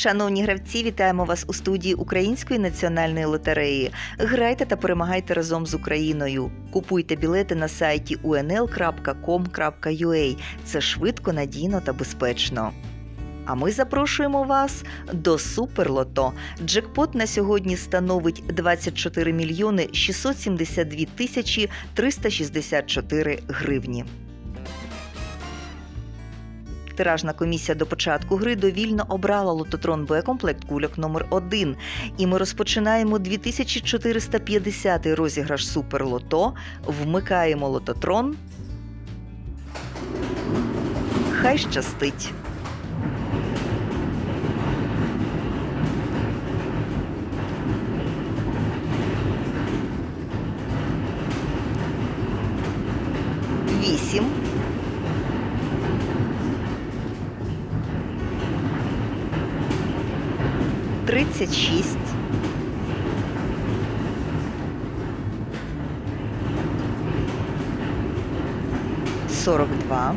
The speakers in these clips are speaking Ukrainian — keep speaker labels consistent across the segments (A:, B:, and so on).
A: Шановні гравці, вітаємо вас у студії Української національної лотереї. Грайте та перемагайте разом з Україною. Купуйте білети на сайті unl.com.ua. Це швидко, надійно та безпечно. А ми запрошуємо вас до Суперлото. Джекпот на сьогодні становить 24 мільйони 672 тисячі 364 гривні. Тиражна комісія до початку гри довільно обрала лототрон Б-комплект кульок номер 1 І ми розпочинаємо 2450 розіграш Суперлото. Вмикаємо лототрон. Хай щастить. Вісім. Тридцять шість. Сорок два.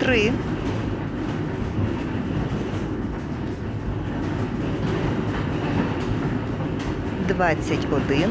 A: Три. Двадцять один.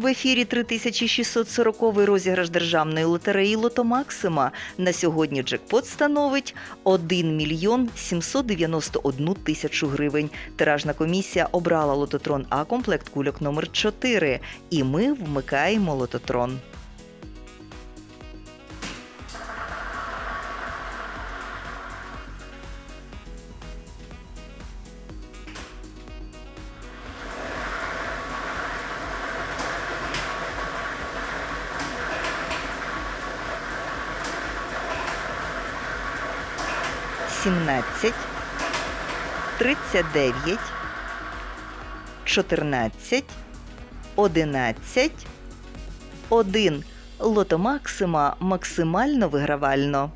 A: В ефірі 3640 розіграш державної лотереї Лото Максима. На сьогодні джекпот становить 1 мільйон 791 тисячу гривень. Тиражна комісія обрала лототрон А комплект кульок номер 4 І ми вмикаємо лототрон. Сімнадцять, тридцять дев'ять, чотирнадцять, одинадцять, один. Лото Максима максимально вигравально.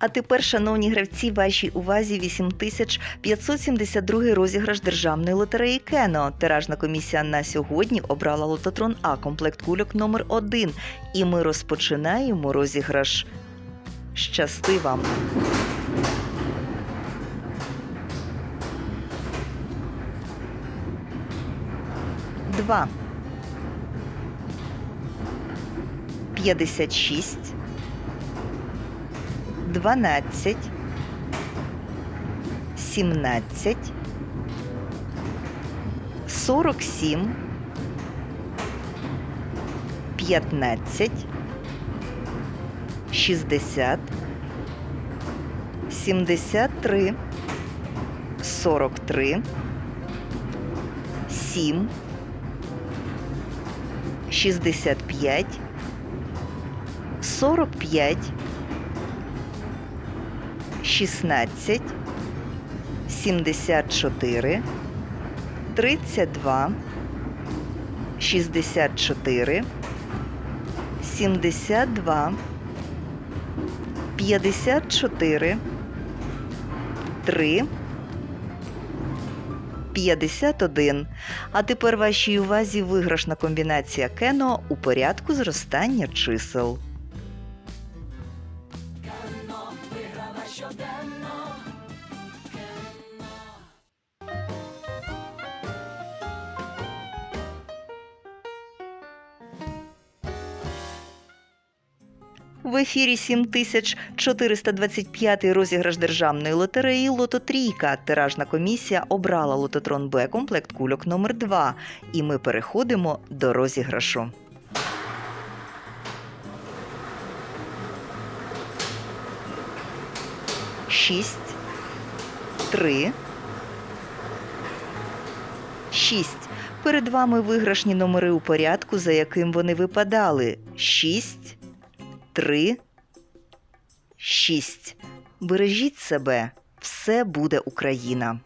A: А тепер, шановні гравці, вашій увазі 8572 розіграш державної лотереї Кено. Тиражна комісія на сьогодні обрала лототрон А комплект кульок номер 1 І ми розпочинаємо розіграш. Щасти вам! Два. П'ятдесят шість. 12, 17, 47, 15, 60, 73, 43, 7, 65, 45, 16, 74, 32, 64, 72, 54, 3, 51. А тепер вашій увазі виграшна комбінація кено у порядку зростання чисел. В ефірі 7425 розіграш державної лотереї Лото Трійка. Тиражна комісія обрала лототрон Б комплект кульок номер 2 І ми переходимо до розіграшу. Шість, три, шість. Перед вами виграшні номери у порядку, за яким вони випадали: 6, 3, 6. Бережіть себе, все буде Україна.